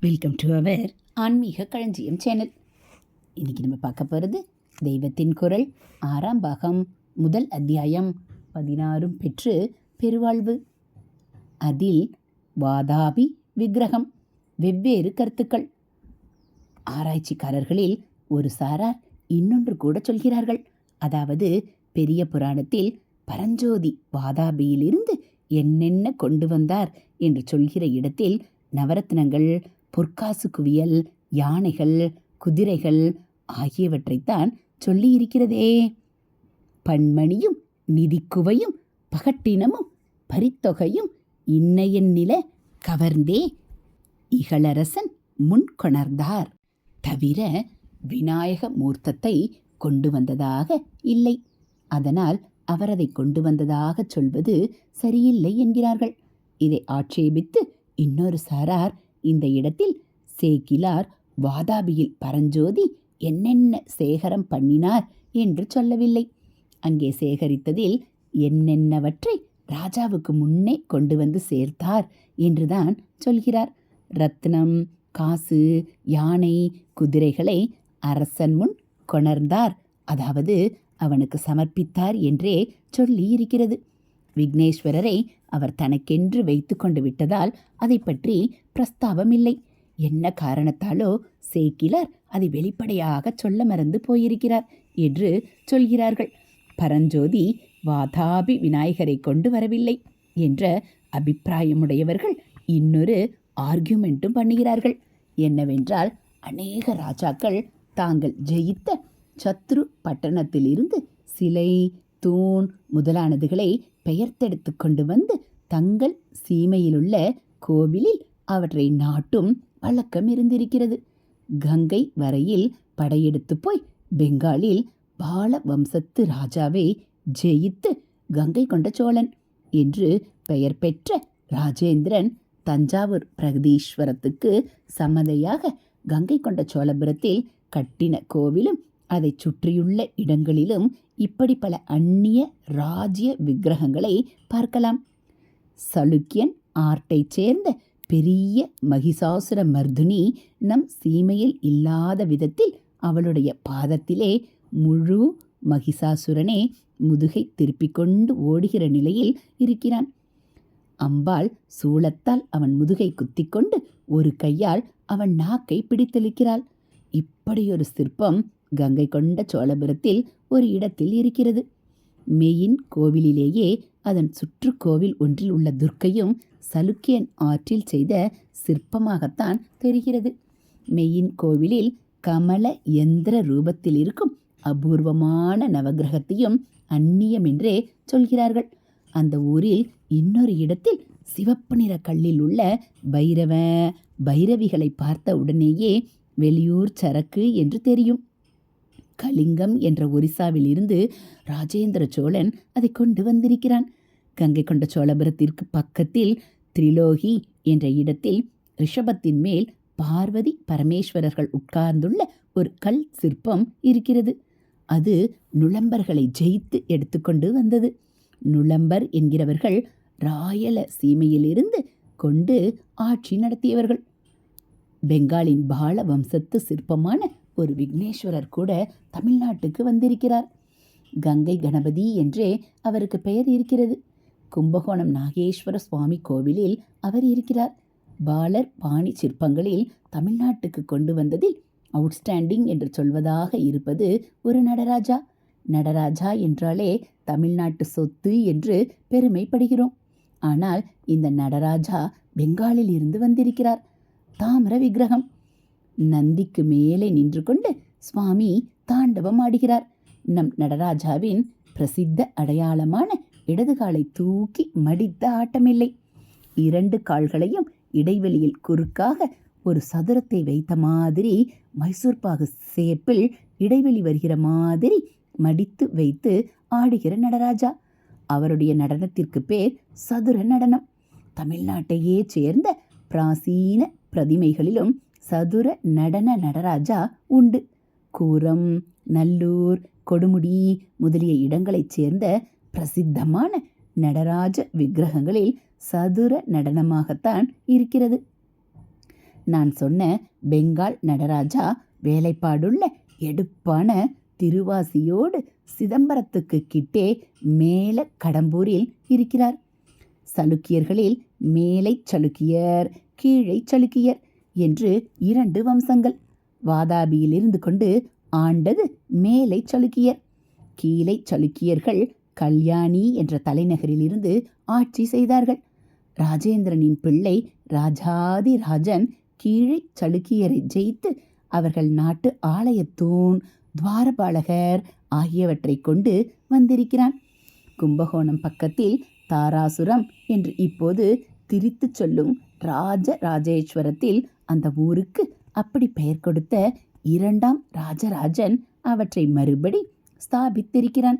Welcome to our ஆன்மீக களஞ்சியம் channel இன்றைக்கி நம்ம பார்க்க போகிறது தெய்வத்தின் குரல் ஆறாம் பாகம் முதல் அத்தியாயம் பதினாறும் பெற்று பெருவாழ்வு. அதில் வாதாபி விக்கிரகம் வெவ்வேறு கருத்துக்கள். ஆராய்ச்சிக்காரர்களில் ஒரு சாரார் இன்னொன்று கூட சொல்கிறார்கள். அதாவது பெரிய புராணத்தில் பரஞ்சோதி வாதாபியிலிருந்து என்னென்ன கொண்டு வந்தார் என்று சொல்கிற இடத்தில் நவரத்னங்கள் பொற்காசு குவியல் யானைகள் குதிரைகள் ஆகியவற்றைத்தான் சொல்லியிருக்கிறதே. பன்மணியும் நிதிக்குவையும் பகட்டினமும் பரித்தொகையும் இன்னையன் நில கவர்ந்தே. இகழரசன் முன்கொணர்ந்தார் தவிர விநாயக மூர்த்தத்தை கொண்டு வந்ததாக இல்லை. அதனால் அவர் அதை கொண்டு வந்ததாக சொல்வது சரியில்லை என்கிறார்கள். இதை ஆட்சேபித்து இன்னொரு சாரார் இந்த இடத்தில் சேக்கிலார் வாதாபியில் பரஞ்சோதி என்னென்ன சேகரம் பண்ணினார் என்று சொல்லவில்லை. அங்கே சேகரித்ததில் என்னென்னவற்றை ராஜாவுக்கு முன்னே கொண்டு வந்து சேர்த்தார் என்றுதான் சொல்கிறார். ரத்னம் காசு யானை குதிரைகளை அரசன் முன் கொணர்ந்தார். அதாவது அவனுக்கு சமர்ப்பித்தார் என்றே சொல்லி இருக்கிறது விக்னேஸ்வரரை அவர் தனக்கென்று வைத்து கொண்டு விட்டதால் அதை பற்றி பிரஸ்தாபமில்லை என்ன காரணத்தாலோ சேக்கிலர் அதை வெளிப்படையாக சொல்ல மறந்து போயிருக்கிறார் என்று சொல்கிறார்கள். பரஞ்சோதி வாதாபி விநாயகரை கொண்டு வரவில்லை என்ற அபிப்பிராயமுடையவர்கள் இன்னொரு ஆர்கியூமெண்ட்டும் பண்ணுகிறார்கள். என்னவென்றால் அநேக ராஜாக்கள் தாங்கள் ஜெயித்த சத்ரு பட்டணத்திலிருந்து சிலை தூண் முதலானதுகளை பெயர்த்தெடுத்து கொண்டு வந்து தங்கள் சீமையிலுள்ள கோவிலில் அவற்றை நாட்டும் வழக்கம் இருந்திருக்கிறது. கங்கை வரையில் படையெடுத்து போய் பெங்காலில் பால வம்சத்து ராஜாவை ஜெயித்து கங்கை கொண்ட சோழன் என்று பெயர் பெற்ற ராஜேந்திரன் தஞ்சாவூர் பிரகதீஸ்வரத்துக்கு சம்மதையாக கங்கை கொண்ட சோழபுரத்தில் கட்டின கோவிலும் அதைச் சுற்றியுள்ள இடங்களிலும் இப்படி பல அந்நிய ராஜ்ய விக்கிரகங்களை பார்க்கலாம். சலுக்கியன் ஆர்ட்டைச் சேர்ந்த பெரிய மகிஷாசுர மர்துனி நம் சீமையில் இல்லாத விதத்தில் அவளுடைய பாதத்திலே முழு மகிஷாசுரனே முதுகை திருப்பிக் கொண்டு ஓடுகிற நிலையில் இருக்கிறான். அம்பாள் சூளத்தால் அவன் முதுகை குத்திக்கொண்டு ஒரு கையால் அவன் நாக்கை பிடித்தளிக்கிறாள் இப்படியொரு சிற்பம் கங்கை கொண்ட சோழபுரத்தில் ஒரு இடத்தில் இருக்கிறது. மெயின் கோவிலிலேயே அதன் சுற்றுக்கோவில் ஒன்றில் உள்ள துர்க்கையும் சலுக்கியன் ஆற்றில் செய்த சிற்பமாகத்தான் தெரிகிறது. மெயின் கோவிலில் கமல எந்திர ரூபத்தில் இருக்கும் அபூர்வமான நவகிரகத்தையும் அந்நியமென்றே சொல்கிறார்கள். அந்த ஊரில் இன்னொரு இடத்தில் சிவப்பு நிற கல்லில் உள்ள பைரவ பைரவிகளை பார்த்த உடனேயே வெளியூர் சரக்கு என்று தெரியும். கலிங்கம் என்ற ஒரிசாவில் இருந்து ராஜேந்திர சோழன் அதை கொண்டு வந்திருக்கிறான். கங்கை கொண்ட சோழபுரத்திற்கு பக்கத்தில் திரிலோகி என்ற இடத்தில் ரிஷபத்தின் மேல் பார்வதி பரமேஸ்வரர்கள் உட்கார்ந்துள்ள ஒரு கல் சிற்பம் இருக்கிறது. அது நுளம்பர்களை ஜெயித்து எடுத்துக்கொண்டு வந்தது. நுளம்பர் என்கிறவர்கள் ராயல சீமையிலிருந்து கொண்டு ஆட்சி நடத்தியவர்கள். பெங்காலின் பால வம்சத்து சிற்பமான ஒரு விக்னேஸ்வரர் கூட தமிழ்நாட்டுக்கு வந்திருக்கிறார். கங்கை கணபதி என்றே அவருக்கு பெயர் இருக்கிறது. கும்பகோணம் நாகேஸ்வர சுவாமி கோவிலில் அவர் இருக்கிறார். பாலர் பாணி சிற்பங்களில் தமிழ்நாட்டுக்கு கொண்டு வந்ததில் அவுட்ஸ்டாண்டிங் என்று சொல்வதாக இருப்பது ஒரு நடராஜா. நடராஜா என்றாலே தமிழ்நாட்டு சொத்து என்று பெருமைப்படுகிறோம். ஆனால் இந்த நடராஜா பெங்காலில் இருந்து வந்திருக்கிறார். தாமிர விக்கிரகம். நந்திக்கு மேலே நின்று கொண்டு சுவாமி தாண்டவம் ஆடுகிறார். நம் நடராஜாவின் பிரசித்த அடையாளமான இடதுகாலை தூக்கி மடித்த ஆட்டமில்லை. இரண்டு கால்களையும் இடைவெளியில் குறுக்காக ஒரு சதுரத்தை வைத்த மாதிரி மைசூர் பாகு சேப்பில் இடைவெளி வருகிற மாதிரி மடித்து வைத்து ஆடுகிற நடராஜா. அவருடைய நடனத்திற்கு பேர் சதுர நடனம். தமிழ்நாட்டையே சேர்ந்த பிராசீன பிரதிமைகளிலும் சதுர நடன நடராஜா உண்டு. கூரம் நல்லூர் கொடுமுடி முதலிய இடங்களைச் சேர்ந்த பிரசித்தமான நடராஜ விக்கிரகங்களில் சதுர நடனமாகத்தான் இருக்கிறது. நான் சொன்ன பெங்கால் நடராஜா வேலைப்பாடுள்ள எடுப்பான திருவாசியோடு சிதம்பரத்துக்கு கிட்டே மேல கடம்பூரில் இருக்கிறார். சலுக்கியர்களில் மேலை சலுக்கியர் கீழை சலுக்கியர். என்று இரண்டு வம்சங்கள். வாதாபியில் இருந்து கொண்டு ஆண்டது மேலை சலுக்கியர். கீழை சலுக்கியர்கள் கல்யாணி என்ற தலைநகரிலிருந்து ஆட்சி செய்தார்கள். ராஜேந்திரனின் பிள்ளை ராஜாதி ராஜன் கீழே சலுக்கியரை ஜெயித்து அவர்கள் நாட்டு ஆலயத்தூண் துவாரபாலகர் ஆகியவற்றை கொண்டு வந்திருக்கிறான். கும்பகோணம் பக்கத்தில் தாராசுரம் என்று இப்போது திரித்துச் சொல்லும் ராஜ ராஜேஸ்வரத்தில் அந்த ஊருக்கு அப்படி பெயர் கொடுத்த இரண்டாம் ராஜராஜன் அவற்றை மறுபடி ஸ்தாபித்திருக்கிறான்.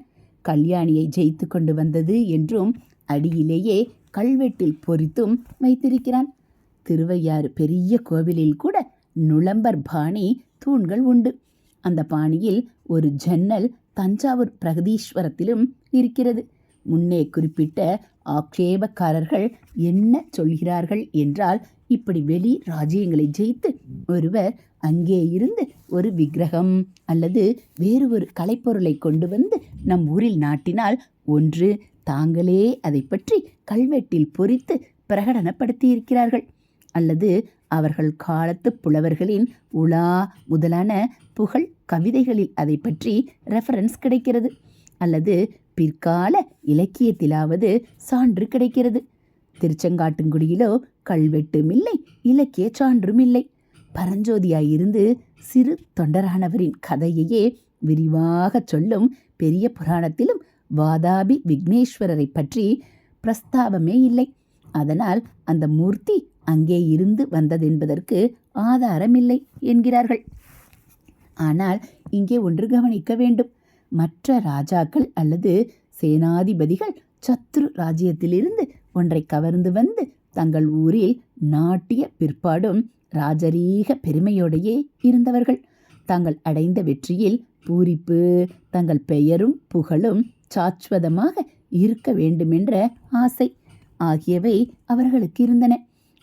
கல்யாணியை ஜெயித்து கொண்டு வந்தது என்றும் அடியிலேயே கல்வெட்டில் பொறித்தும் வைத்திருக்கிறான். திருவையாறு பெரிய கோவிலில் கூட நுளம்பர் பாணி தூண்கள் உண்டு. அந்த பாணியில் ஒரு ஜன்னல் தஞ்சாவூர் பிரகதீஸ்வரத்திலும் இருக்கிறது. முன்னே குறிப்பிட்ட ஆக்ஷேபக்காரர்கள் என்ன சொல்கிறார்கள் என்றால் இப்படி வெளி ராஜ்யங்களை ஜெயித்து ஒருவர் அங்கே இருந்து ஒரு விக்கிரகம் அல்லது வேறு ஒரு கலைப்பொருளை கொண்டு வந்து நம் ஊரில் நாட்டினால் ஒன்று தாங்களே அதை பற்றி கல்வெட்டில் பொறித்து பிரகடனப்படுத்தியிருக்கிறார்கள். அல்லது அவர்கள் காலத்து புலவர்களின் உலா முதலான புகழ் கவிதைகளில் அதை பற்றி ரெஃபரன்ஸ் கிடைக்கிறது. அல்லது பிற்கால இலக்கியத்திலாவது சான்று கிடைக்கிறது. திருச்செங்காட்டுங்குடியிலோ கல்வெட்டும் இல்லை இலக்கிய சான்றும் இல்லை பரஞ்சோதியாயிருந்து சிறு தொண்டரானவரின் கதையையே விரிவாகச் சொல்லும் பெரிய புராணத்திலும் வாதாபி விக்னேஸ்வரரை பற்றி பிரஸ்தாபமே இல்லை. அதனால் அந்த மூர்த்தி அங்கே இருந்து வந்ததென்பதற்கு ஆதாரமில்லை என்கிறார்கள். ஆனால் இங்கே ஒன்று கவனிக்க வேண்டும். மற்ற ராஜாக்கள் அல்லது சேனாதிபதிகள் சத்ரு ராஜ்யத்திலிருந்து ஒன்றை கவர்ந்து வந்து தங்கள் ஊரில் நாட்டிய பிற்பாடும் ராஜரீக பெருமையோடையே இருந்தவர்கள். தாங்கள் அடைந்த வெற்றியில் பூரிப்பு தங்கள் பெயரும் புகழும் சாஸ்வதமாக இருக்க வேண்டுமென்ற ஆசை ஆகியவை அவர்களுக்கு இருந்தன.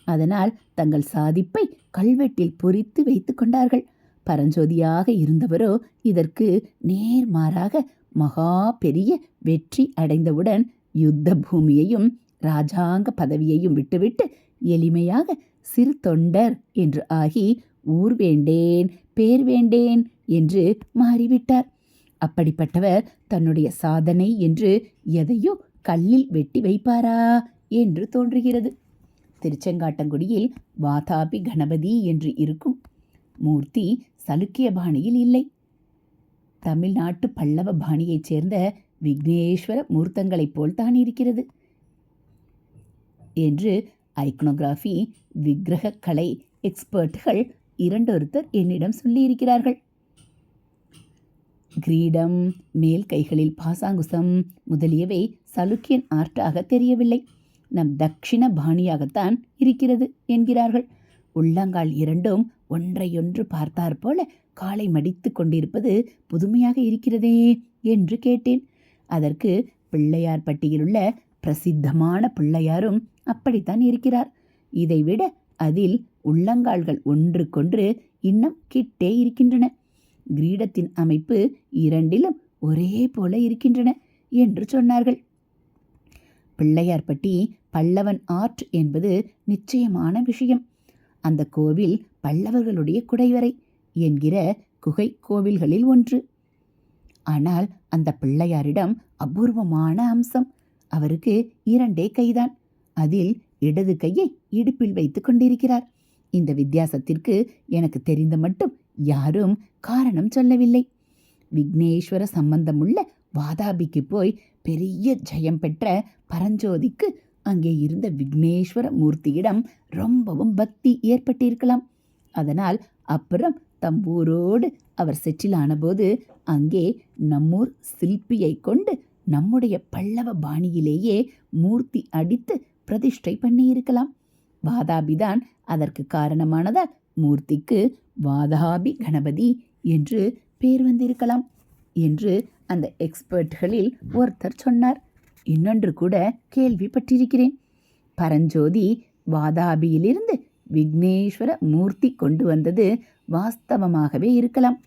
அதனால் தங்கள் சாதிப்பை கல்வெட்டில் பொறித்து வைத்து கொண்டார்கள். பரஞ்சோதியாக இருந்தவரோ இதற்கு நேர்மாறாக மகா பெரிய வெற்றி அடைந்தவுடன் யுத்த பூமியையும் ராஜாங்க பதவியையும் விட்டுவிட்டு எளிமையாக சிறு தொண்டர் என்று ஆகி ஊர் வேண்டேன் பேர் வேண்டேன் என்று மாறிவிட்டார். அப்படிப்பட்டவர் தன்னுடைய சாதனை என்று எதையோ கல்லில் வெட்டி வைப்பாரா என்று தோன்றுகிறது. திருச்செங்காட்டங்குடியில் வாதாபி கணபதி என்று இருக்கும் மூர்த்தி சலுக்கிய பாணியில் இல்லை. தமிழ்நாட்டு பல்லவ பாணியைச் சேர்ந்த விக்னேஸ்வர மூர்த்தங்களைப் போல் தான் இருக்கிறது. என்று ஐக்னோகிராஃபி விக்கிரக கலை எக்ஸ்பர்ட்கள் இரண்டொருத்தர் என்னிடம் சொல்லியிருக்கிறார்கள். கிரீடம் மேல் கைகளில் பாசாங்குசம் முதலியவை சலுக்கியன் ஆர்ட்டாக தெரியவில்லை. நம் தக்ஷிண பாணியாகத்தான் இருக்கிறது என்கிறார்கள். உள்ளங்கால் இரண்டும் ஒன்றையொன்று பார்த்தாற்போல காலை மடித்து கொண்டிருப்பது புதுமையாக இருக்கிறதே என்று கேட்டேன். அதற்கு பிள்ளையார் பட்டியிலுள்ள பிரசித்தமான பிள்ளையாரும் அப்படித்தான் இருக்கிறார். இதைவிட அதில் உள்ளங்கால்கள் ஒன்றுக்கொன்று இன்னும் கிட்டே இருக்கின்றன. கிரீடத்தின் அமைப்பு இரண்டிலும் ஒரே போல இருக்கின்றன என்று சொன்னார்கள். பிள்ளையார்பட்டி பல்லவன் ஆர்ட் என்பது நிச்சயமான விஷயம். அந்த கோவில் பல்லவர்களுடைய குடைவரை என்கிற குகை கோவில்களில் ஒன்று. ஆனால் அந்த பிள்ளையாரிடம் அபூர்வமான அம்சம். அவருக்கு இரண்டே கைதான். அதில் இடது கையை இடுப்பில் வைத்துக் கொண்டிருக்கிறார். இந்த வித்தியாசத்திற்கு எனக்கு தெரிந்த மட்டும் யாரும் காரணம் சொல்லவில்லை. விக்னேஸ்வர சம்பந்தமுள்ள வாதாபிக்கு போய் பெரிய ஜெயம் பெற்ற பரஞ்சோதிக்கு அங்கே இருந்த விக்னேஸ்வர மூர்த்தியிடம் ரொம்பவும் பக்தி ஏற்பட்டிருக்கலாம். அதனால் அப்புறம் தம்பூரோடு அவர் செட்டில் ஆனபோது அங்கே நம்மூர் சிற்பியை கொண்டு நம்முடைய பல்லவ பாணியிலேயே மூர்த்தி அடித்து பிரதிஷ்டை பண்ணியிருக்கலாம். வாதாபிதான் அதற்கு காரணமானதால் மூர்த்திக்கு வாதாபி கணபதி என்று பேர் வந்திருக்கலாம் என்று அந்த எக்ஸ்பர்ட்களில் ஒருத்தர் சொன்னார். இன்னொன்று கூட கேள்விப்பட்டிருக்கிறேன். பரஞ்சோதி வாதாபியிலிருந்து விக்னேஸ்வர மூர்த்தி கொண்டு வந்தது வாஸ்தவமாகவே இருக்கலாம்.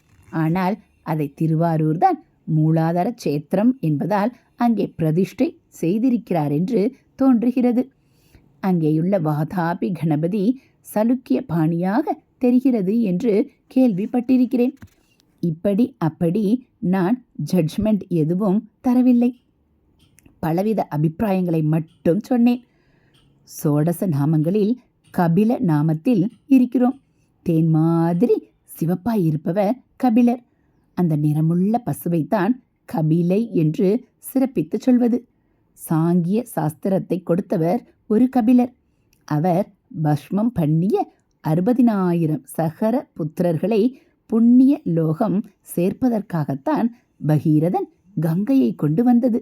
ஆனால் அதை திருவாரூர் தான் மூலாதார சேத்திரம் என்பதால் அங்கே பிரதிஷ்டை செய்திருக்கிறார் என்று தோன்றுகிறது. அங்கேயுள்ள வாதாபி கணபதி சலுக்கிய பாணியாக தெரிகிறது என்று கேள்விப்பட்டிருக்கிறேன். இப்படி அப்படி நான் ஜட்ஜ்மெண்ட் எதுவும் தரவில்லை. பலவித அபிப்பிராயங்களை மட்டும் சொன்னேன். சோடச நாமங்களில் கபில நாமத்தில் இருக்கிறோம். தேன் மாதிரி சிவப்பாய் இருப்பவர் கபிலர். அந்த நிறமுள்ள பசுவைத்தான் கபிலை என்று சிறப்பித்து சொல்வது. சாங்கிய சாஸ்திரத்தை கொடுத்தவர் ஒரு கபிலர். அவர் பஸ்மம் பண்ணிய அறுபதினாயிரம் சகர புத்திரர்களை புண்ணிய லோகம் சேர்ப்பதற்காகத்தான் பகீரதன் கங்கையை கொண்டு வந்தது.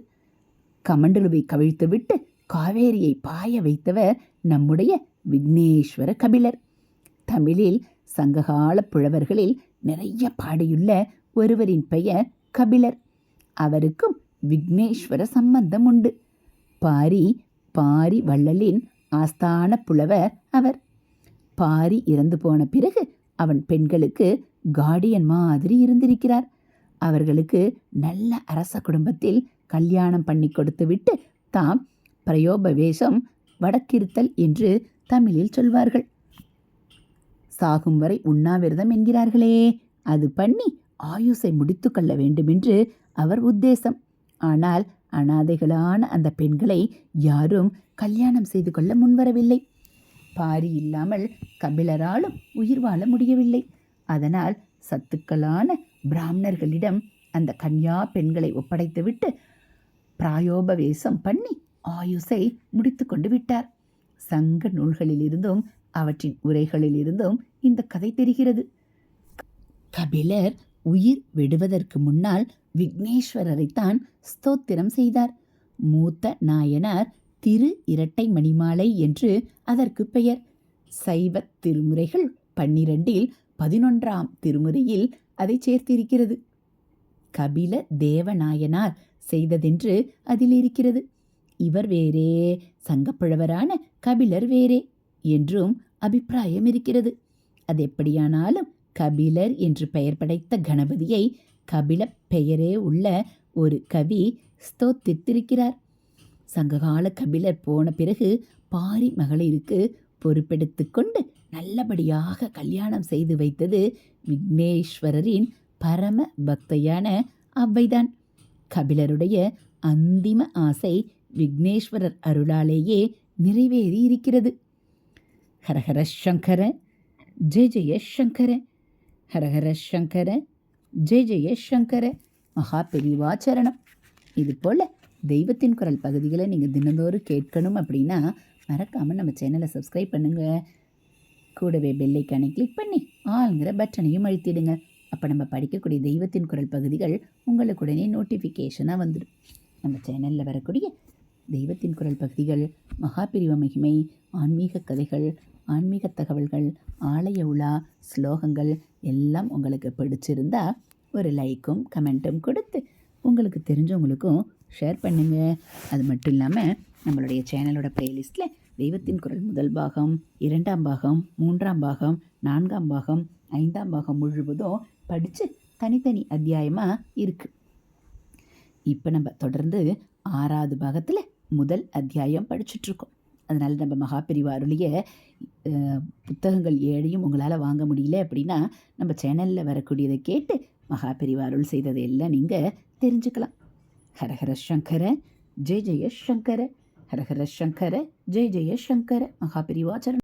கமண்டலுவை கவிழ்த்துவிட்டு காவேரியை பாய வைத்தவர் நம்முடைய விக்னேஸ்வர கபிலர். தமிழில் சங்ககால புலவர்களில் நிறைய பாடியுள்ள ஒருவரின் பெயர் கபிலர். அவருக்கும் விக்னேஸ்வர சம்பந்தம் உண்டு. பாரி பாரி வள்ளலின் ஆஸ்தான புலவர் அவர். பாரி இறந்து போன பிறகு அவன் பெண்களுக்கு கார்டியன் மாதிரி இருந்திருக்கிறார். அவர்களுக்கு நல்ல அரச குடும்பத்தில் கல்யாணம் பண்ணி கொடுத்துவிட்டு தாம் பிரயோபவேஷம் வடக்கிருத்தல் என்று தமிழில் சொல்வார்கள். சாகும் வரை உண்ணாவிரதம் என்கிறார்களே அது பண்ணி ஆயுசை முடித்து கொள்ள வேண்டுமென்று அவர் உத்தேசம். ஆனால் அனாதைகளான அந்த பெண்களை யாரும் கல்யாணம் செய்து கொள்ள முன்வரவில்லை. பாரி இல்லாமல் கபிலராலும் உயிர் வாழ முடியவில்லை. அதனால் சத்துக்களான பிராமணர்களிடம் அந்த கன்யா பெண்களை ஒப்படைத்துவிட்டு பிராயோபவேசம் பண்ணி ஆயுசை முடித்து கொண்டு விட்டார். சங்க நூல்களிலிருந்தும் அவற்றின் உரைகளிலிருந்தும் இந்த கதை தெரிகிறது. கபிலர் உயிர் விடுவதற்கு முன்னால் விக்னேஸ்வரரைத்தான் ஸ்தோத்திரம் செய்தார். மூத்த நாயனார் திரு இரட்டை மணிமாலை என்று அதற்கு பெயர். சைவ திருமுறைகள் பன்னிரண்டில் பதினொன்றாம் திருமுறையில் அதை சேர்த்திருக்கிறது. கபில தேவநாயனார் செய்ததென்று அதில் இருக்கிறது இவர் வேறே சங்கப்புழவரான கபிலர் வேறே என்றும் அபிப்பிராயம் இருக்கிறது அது எப்படியானாலும் கபிலர் என்று பெயர் படைத்த கணபதியை கபில பெயரே உள்ள ஒரு கவி ஸ்தோத்தித்திருக்கிறார். சங்ககால கபிலர் போன பிறகு பாரி மகளிருக்கு பொறுப்பெடுத்து கொண்டு நல்லபடியாக கல்யாணம் செய்து வைத்தது விக்னேஸ்வரரின் பரம பக்தையான அவ்வைதான். கபிலருடைய அந்திம ஆசை விக்னேஸ்வரர் அருளாலேயே நிறைவேறி இருக்கிறது ஹரஹர சங்கர ஜெய ஜெய சங்கர ஹரஹர சங்கர ஜெய ஜெய சங்கர மகா பெரிவாச்சரணம் இது போல் தெய்வத்தின் குரல் பகுதிகளை நீங்கள் தினந்தோறும் கேட்கணும் அப்படின்னா மறக்காமல் நம்ம சேனலை சப்ஸ்கிரைப் பண்ணுங்கள் கூடவே பெல்லைக்கானை கிளிக் பண்ணி ஆளுங்கிற பட்டனையும் அழுத்திடுங்க. அப்போ நம்ம படிக்கக்கூடிய தெய்வத்தின் குரல் பகுதிகள் உங்களுக்கு உடனே நோட்டிஃபிகேஷனாக வந்துடும் நம்ம சேனலில் வரக்கூடிய தெய்வத்தின் குரல் பகுதிகள் மகாபிரிவ மகிமை ஆன்மீக கதைகள் ஆன்மீக தகவல்கள் ஆலய உலா ஸ்லோகங்கள் எல்லாம் உங்களுக்கு பிடிச்சிருந்தா ஒரு லைக்கும் கமெண்ட்டும் கொடுத்து உங்களுக்கு தெரிஞ்சவங்களுக்கும் ஷேர் பண்ணுங்கள் அது மட்டும் இல்லாமல் நம்மளுடைய சேனலோட ப்ளேலிஸ்ட்டில் தெய்வத்தின் குரல் முதல் பாகம் இரண்டாம் பாகம் மூன்றாம் பாகம் நான்காம் பாகம் ஐந்தாம் பாகம் முழுவதும் படித்து தனித்தனி அத்தியாயமாக இருக்குது இப்போ நம்ம தொடர்ந்து ஆறாவது பாகத்தில் முதல் அத்தியாயம் படிச்சுட்ருக்கோம். அதனால் நம்ம மகாபிரிவா அருளிய புத்தகங்கள் ஏழையும் உங்களால் வாங்க முடியல அப்படின்னா நம்ம சேனலில் வரக்கூடியதை கேட்டு மகாபிரிவா அருள் செய்ததை எல்லாம் நீங்கள் தெரிஞ்சுக்கலாம். ஹரஹர சங்கர ஜெய ஜெய சங்கர ஹரஹர சங்கர ஜெய ஜெய சங்கர மகாபிரிவாச்சரணம்.